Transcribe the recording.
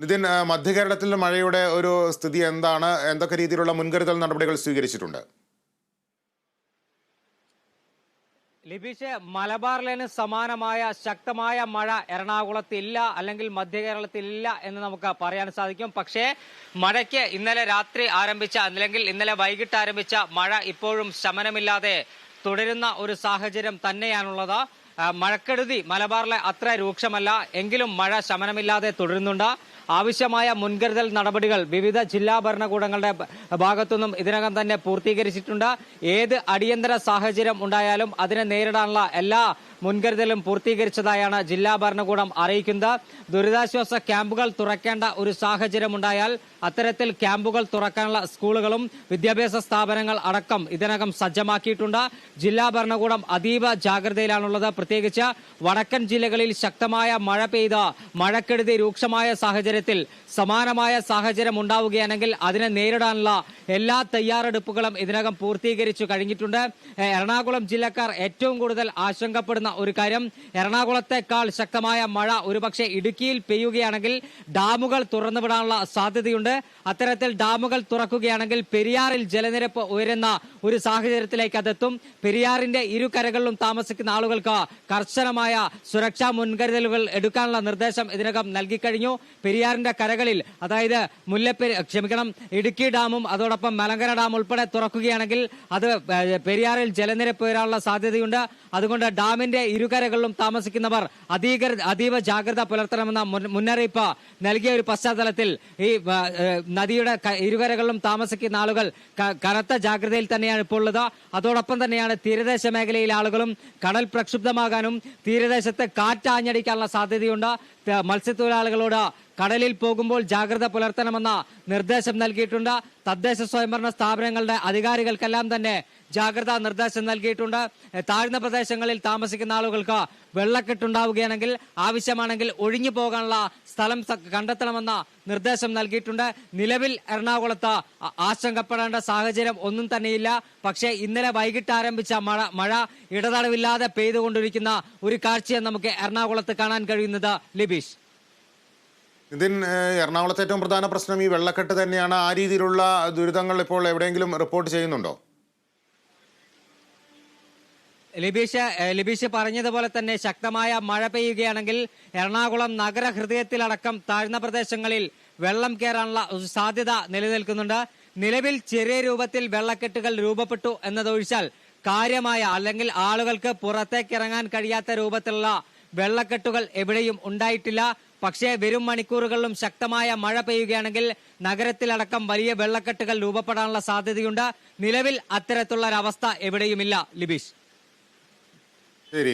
നിതിൻ മധ്യകേരളത്തിലെ മഴയുടെ ഒരു സ്ഥിതി എന്താണ്? എന്തൊക്കെ രീതിയിലുള്ള മുൻകരുതൽ നടപടികൾ സ്വീകരിച്ചിട്ടുണ്ട്? ലിബീഷ് മലബാറിലേന് സമാനമായ ശക്തമായ മഴ എറണാകുളത്തില്ല അല്ലെങ്കിൽ മധ്യ കേരളത്തിലില്ല എന്ന് നമുക്ക് പറയാൻ സാധിക്കും. പക്ഷേ മഴയ്ക്ക് ഇന്നലെ രാത്രി ആരംഭിച്ച അല്ലെങ്കിൽ ഇന്നലെ വൈകിട്ട് ആരംഭിച്ച മഴ ഇപ്പോഴും ശമനമില്ലാതെ തുടരുന്ന ഒരു സാഹചര്യം തന്നെയാണുള്ളത്. മഴക്കെടുതി മലബാറിലെ അത്ര രൂക്ഷമല്ല. എങ്കിലും മഴ ശമനമില്ലാതെ തുടരുന്നുണ്ട്. ആവശ്യമായ മുൻകരുതൽ നടപടികൾ വിവിധ ജില്ലാ ഭരണകൂടങ്ങളുടെ ഭാഗത്തുനിന്നും ഇതിനകം തന്നെ പൂർത്തീകരിച്ചിട്ടുണ്ട്. ഏത് അടിയന്തര സാഹചര്യം ഉണ്ടായാലും അതിനെ നേരിടാനുള്ള എല്ലാ മുൻകരുതലും പൂർത്തീകരിച്ചതായാണ് ജില്ലാ ഭരണകൂടം അറിയിക്കുന്നത്. ദുരിതാശ്വാസ ക്യാമ്പുകൾ തുറക്കേണ്ട ഒരു സാഹചര്യം ഉണ്ടായാൽ അത്തരത്തിൽ ക്യാമ്പുകൾ തുറക്കാനുള്ള സ്കൂളുകളും വിദ്യാഭ്യാസ സ്ഥാപനങ്ങൾ അടക്കം ഇതിനകം സജ്ജമാക്കിയിട്ടുണ്ട്. ജില്ലാ ഭരണകൂടം അതീവ ജാഗ്രതയിലാണുള്ളത്. പ്രത്യേകിച്ച് വടക്കൻ ജില്ലകളിൽ ശക്തമായ മഴ പെയ്ത മഴക്കെടുതി രൂക്ഷമായ സാഹചര്യത്തിൽ സമാനമായ സാഹചര്യം ഉണ്ടാവുകയാണെങ്കിൽ അതിനെ നേരിടാനുള്ള എല്ലാ തയ്യാറെടുപ്പുകളും ഇതിനകം പൂർത്തീകരിച്ചു കഴിഞ്ഞിട്ടുണ്ട്. എറണാകുളം ജില്ലക്കാർ ഏറ്റവും കൂടുതൽ ആശങ്കപ്പെടുന്ന ഒരു കാര്യം എറണാകുളത്തെക്കാൾ ശക്തമായ മഴ ഒരുപക്ഷെ ഇടുക്കിയിൽ പെയ്യുകയാണെങ്കിൽ ഡാമുകൾ തുറന്നുവിടാനുള്ള സാധ്യതയുണ്ട്. അത്തരത്തിൽ ഡാമുകൾ തുറക്കുകയാണെങ്കിൽ പെരിയാറിൽ ജലനിരപ്പ് ഉയരുന്ന ഒരു സാഹചര്യത്തിലേക്ക് അതെത്തും. പെരിയാറിന്റെ ഇരുകരകളിലും താമസിക്കുന്ന ആളുകൾക്ക് കർശനമായ സുരക്ഷാ മുൻകരുതലുകൾ എടുക്കാനുള്ള നിർദ്ദേശം ഇതിനകം നൽകിക്കഴിഞ്ഞു. പെരിയാറിന്റെ കരകളിൽ അതായത് മുല്ലപ്പെരി ക്ഷമിക്കണം ഇടുക്കി ഡാമും അതോടൊപ്പം മലങ്കര ഡാം ഉൾപ്പെടെ തുറക്കുകയാണെങ്കിൽ അത് പെരിയാറിൽ ജലനിരപ്പ് ഉയരാനുള്ള സാധ്യതയുണ്ട്. അതുകൊണ്ട് ഡാമിന്റെ ഇരുകരകളിലും താമസിക്കുന്നവർ അതീക അതീവ ജാഗ്രത പുലർത്തണമെന്ന മുന്നറിയിപ്പ് നൽകിയ ഒരു പശ്ചാത്തലത്തിൽ ഈ നദിയുടെ ഇരുകരകളിലും താമസിക്കുന്ന ആളുകൾ കനത്ത ജാഗ്രതയിൽ തന്നെയാണ് ഇപ്പോൾ ഉള്ളത്. അതോടൊപ്പം തന്നെയാണ് തീരദേശ മേഖലയിലെ ആളുകളും കടൽ പ്രക്ഷുബ്ധമാകാനും തീരദേശത്ത് കാറ്റാഞ്ഞടിക്കാനുള്ള സാധ്യതയുണ്ട്. മത്സ്യത്തൊഴിലാളികളോട് കടലിൽ പോകുമ്പോൾ ജാഗ്രത പുലർത്തണമെന്ന നിർദ്ദേശം നൽകിയിട്ടുണ്ട്. തദ്ദേശ സ്വയംഭരണ സ്ഥാപനങ്ങളുടെ അധികാരികൾക്കെല്ലാം തന്നെ ജാഗ്രതാ നിർദ്ദേശം നൽകിയിട്ടുണ്ട്. താഴ്ന്ന പ്രദേശങ്ങളിൽ താമസിക്കുന്ന ആളുകൾക്ക് വെള്ളക്കെട്ടുണ്ടാവുകയാണെങ്കിൽ ആവശ്യമാണെങ്കിൽ ഒഴിഞ്ഞു പോകാനുള്ള സ്ഥലം കണ്ടെത്തണമെന്ന നിർദ്ദേശം നൽകിയിട്ടുണ്ട്. നിലവിൽ എറണാകുളത്ത് ആശങ്കപ്പെടേണ്ട സാഹചര്യം ഒന്നും തന്നെയില്ല. പക്ഷേ ഇന്നലെ വൈകിട്ട് ആരംഭിച്ച മഴ മഴ ഇടതടവില്ലാതെ പെയ്തുകൊണ്ടിരിക്കുന്ന ഒരു കാഴ്ചയാണ് നമുക്ക് എറണാകുളത്ത് കാണാൻ കഴിയുന്നത്. ലിബീഷ് നിതിൻ എറണാകുളത്തെ ഏറ്റവും പ്രധാന പ്രശ്നം ഈ വെള്ളക്കെട്ട് തന്നെയാണ്. ആ രീതിയിലുള്ള ദുരിതങ്ങൾ ഇപ്പോൾ എവിടെയെങ്കിലും റിപ്പോർട്ട് ചെയ്യുന്നുണ്ടോ? ലിബീഷ് ലിബീഷ് പറഞ്ഞതുപോലെ തന്നെ ശക്തമായ മഴ പെയ്യുകയാണെങ്കിൽ എറണാകുളം നഗരഹൃദയത്തിലടക്കം താഴ്ന്ന പ്രദേശങ്ങളിൽ വെള്ളം കയറാനുള്ള സാധ്യത നിലനിൽക്കുന്നുണ്ട്. നിലവിൽ ചെറിയ രൂപത്തിൽ വെള്ളക്കെട്ടുകൾ രൂപപ്പെട്ടു എന്നതൊഴിച്ചാൽ കാര്യമായ അല്ലെങ്കിൽ ആളുകൾക്ക് പുറത്തേക്ക് ഇറങ്ങാൻ കഴിയാത്ത രൂപത്തിലുള്ള വെള്ളക്കെട്ടുകൾ എവിടെയും ഉണ്ടായിട്ടില്ല. പക്ഷേ വരും മണിക്കൂറുകളിലും ശക്തമായ മഴ പെയ്യുകയാണെങ്കിൽ നഗരത്തിലടക്കം വലിയ വെള്ളക്കെട്ടുകൾ രൂപപ്പെടാനുള്ള സാധ്യതയുണ്ട്. നിലവിൽ അത്തരത്തിലുള്ള ഒരവസ്ഥ എവിടെയുമില്ല. ലിബീഷ്. ശരി